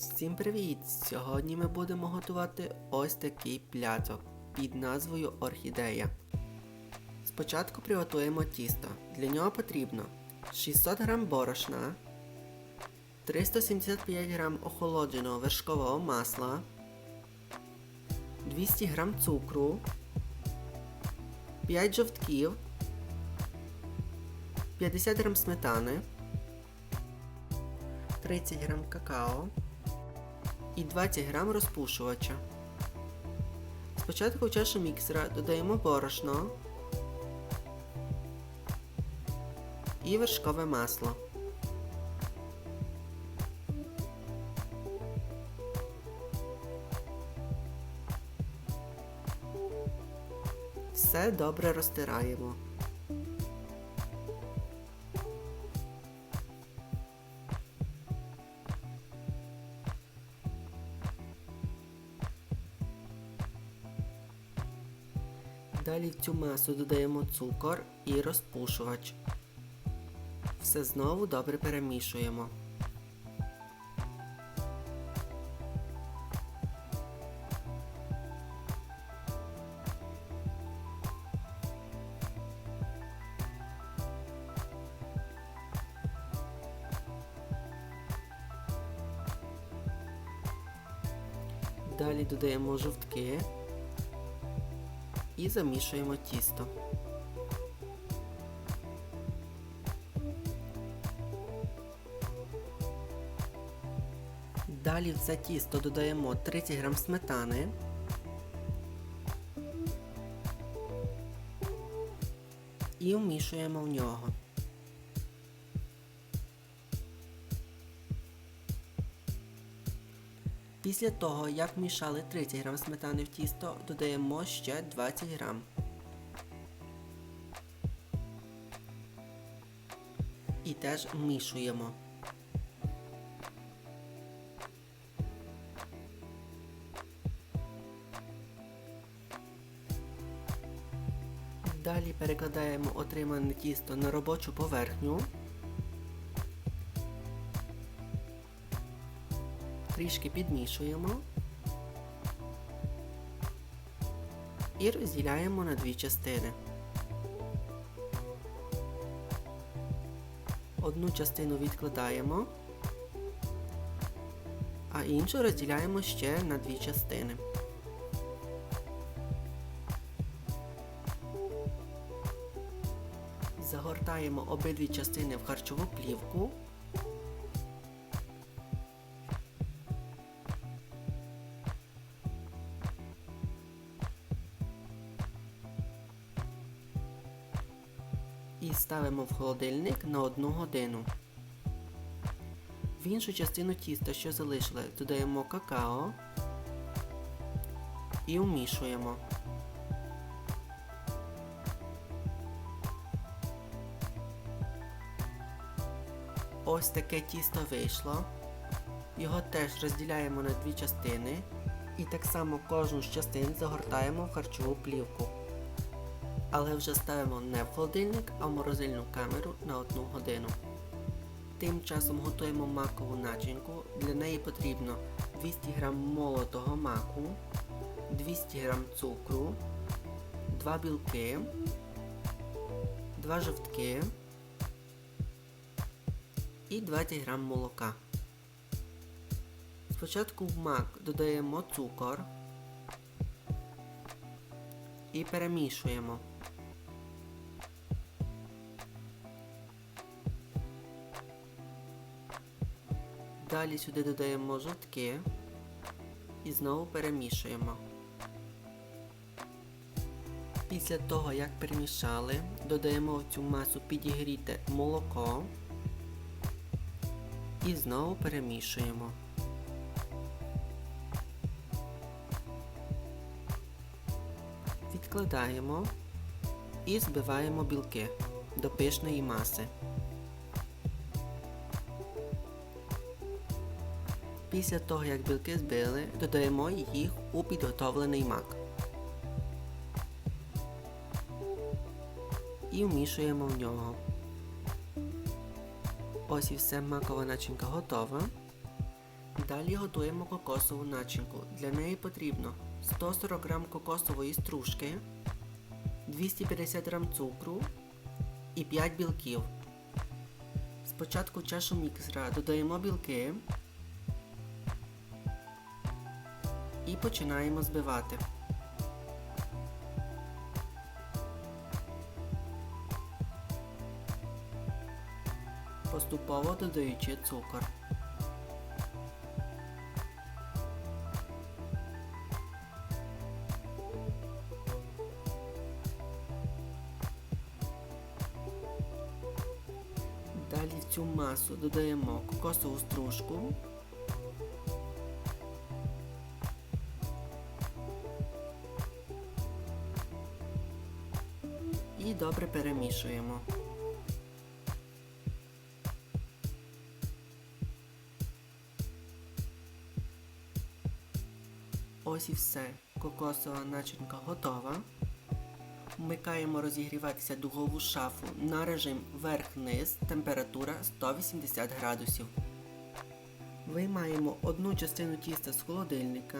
Всім привіт! Сьогодні ми будемо готувати ось такий пляцок під назвою Орхідея. Спочатку приготуємо тісто. Для нього потрібно 600 г борошна, 375 г охолодженого вершкового масла, 200 г цукру, 5 жовтків, 50 г сметани, 30 г какао і 20 г розпушувача. Спочатку в чашу міксера додаємо борошно і вершкове масло. Все добре розтираємо. Далі в цю масу додаємо цукор і розпушувач. Все знову добре перемішуємо. Далі додаємо жовтки і замішуємо тісто. Далі в це тісто додаємо 30 г сметани. І вмішуємо в нього. Після того, як вмішали 30 г сметани в тісто, додаємо ще 20 г. І теж вмішуємо. Далі перекладаємо отримане тісто на робочу поверхню. Трішки підмішуємо і розділяємо на дві частини. Одну частину відкладаємо, а іншу розділяємо ще на дві частини. Загортаємо обидві частини в харчову плівку. Ставимо в холодильник на 1 годину. В іншу частину тіста, що залишили, додаємо какао і вмішуємо. Ось таке тісто вийшло. Його теж розділяємо на дві частини і так само кожну з частин загортаємо в харчову плівку. Але вже ставимо не в холодильник, а в морозильну камеру на 1 годину. Тим часом готуємо макову начинку. Для неї потрібно 200 г молотого маку, 200 г цукру, 2 білки, 2 жовтки і 20 г молока. Спочатку в мак додаємо цукор і перемішуємо. Далі сюди додаємо жовтки і знову перемішуємо. Після того, як перемішали, додаємо в цю масу підігріте молоко і знову перемішуємо. Відкладаємо і збиваємо білки до пишної маси. Після того, як білки збили, додаємо їх у підготовлений мак. І вмішуємо в нього. Ось і все макова начинка готова. Далі готуємо кокосову начинку. Для неї потрібно 140 г кокосової стружки, 250 г цукру і 5 білків. Спочатку в чашу міксера додаємо білки і починаємо збивати. Поступово додаючи цукор. Далі в цю масу додаємо кокосову стружку. І добре перемішуємо. Ось і все. Кокосова начинка готова. Вмикаємо розігріватися духову шафу на режим верх-низ, температура 180 градусів. Виймаємо одну частину тіста з холодильника.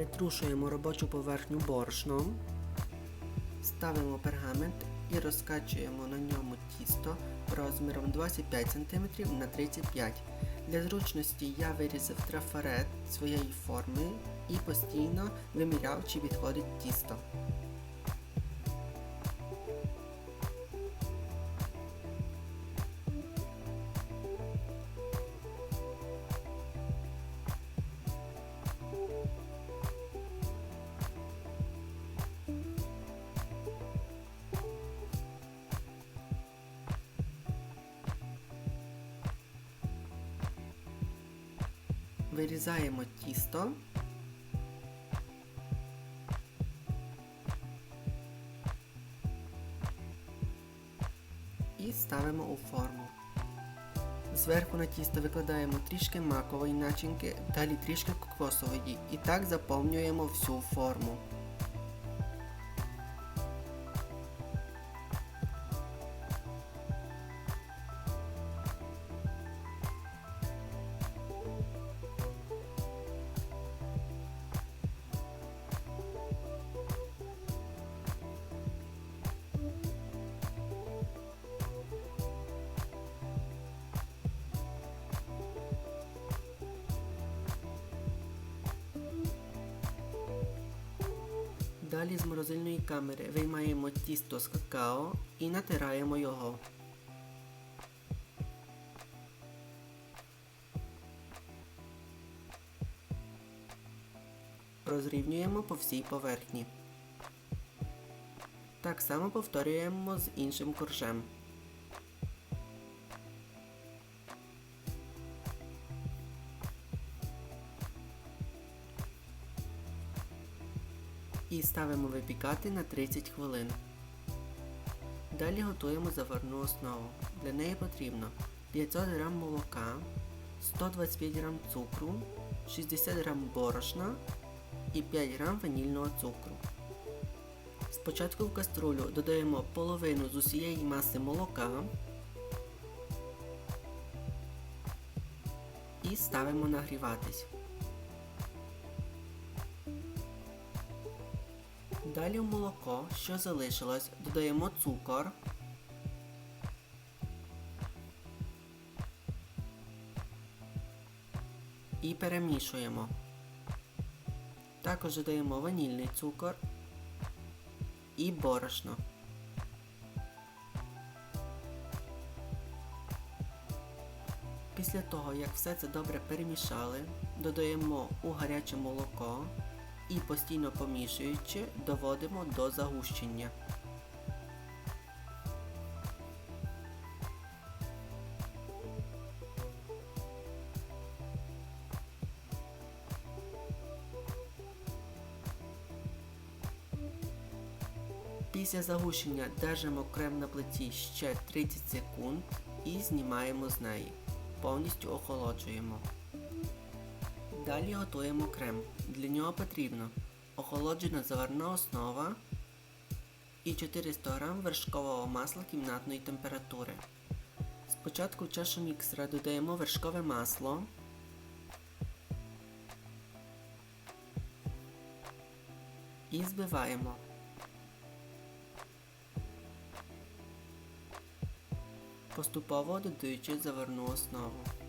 Притрушуємо робочу поверхню борошном. Ставимо пергамент і розкачуємо на ньому тісто розміром 25 см на 35 см. Для зручності я вирізав трафарет своєї форми і постійно виміряв, чи відходить тісто. Вирізаємо тісто. І ставимо у форму. Зверху на тісто викладаємо трішки макової начинки, далі трішки кокосової і так заповнюємо всю форму. Далі з морозильної камери виймаємо тісто з какао і натираємо його. Розрівнюємо по всій поверхні. Так само повторюємо з іншим коржем. І ставимо випікати на 30 хвилин. Далі готуємо заварну основу. Для неї потрібно 500 г молока, 125 г цукру, 60 г борошна і 5 г ванільного цукру. Спочатку в каструлю додаємо половину з усієї маси молока і ставимо нагріватись. Далі в молоко, що залишилось, додаємо цукор. І перемішуємо. Також додаємо ванільний цукор і борошно. Після того, як все це добре перемішали, додаємо у гаряче молоко і постійно помішуючи доводимо до загущення. Після загущення держимо крем на плиті ще 30 секунд і знімаємо з неї. Повністю охолоджуємо. Далі готуємо крем. Для нього потрібно охолоджена заварна основа і і 400 г вершкового масла кімнатної температури. Спочатку в чашу міксера додаємо вершкове масло. І збиваємо. Поступово додаючи заварну основу.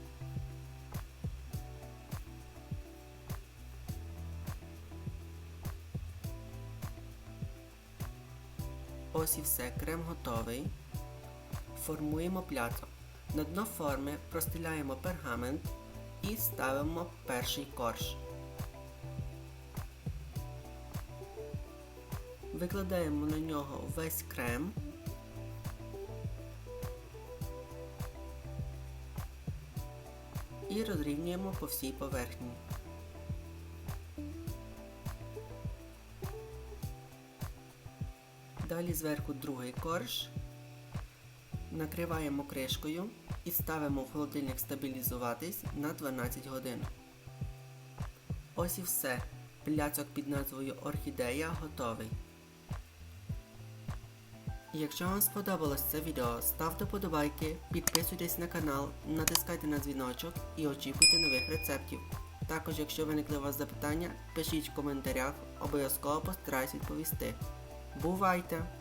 Ось і все, крем готовий. Формуємо пляцок. На дно форми простеляємо пергамент і ставимо перший корж. Викладаємо на нього весь крем. І розрівнюємо по всій поверхні. Далі зверху другий корж. Накриваємо кришкою і ставимо в холодильник стабілізуватись на 12 годин. Ось і все. Пляцок під назвою Орхідея готовий. Якщо вам сподобалось це відео, ставте подобайки, підписуйтесь на канал, натискайте на дзвіночок і очікуйте нових рецептів. Також, якщо виникли у вас запитання, пишіть в коментарях, обов'язково постараюсь відповісти. Bovaita.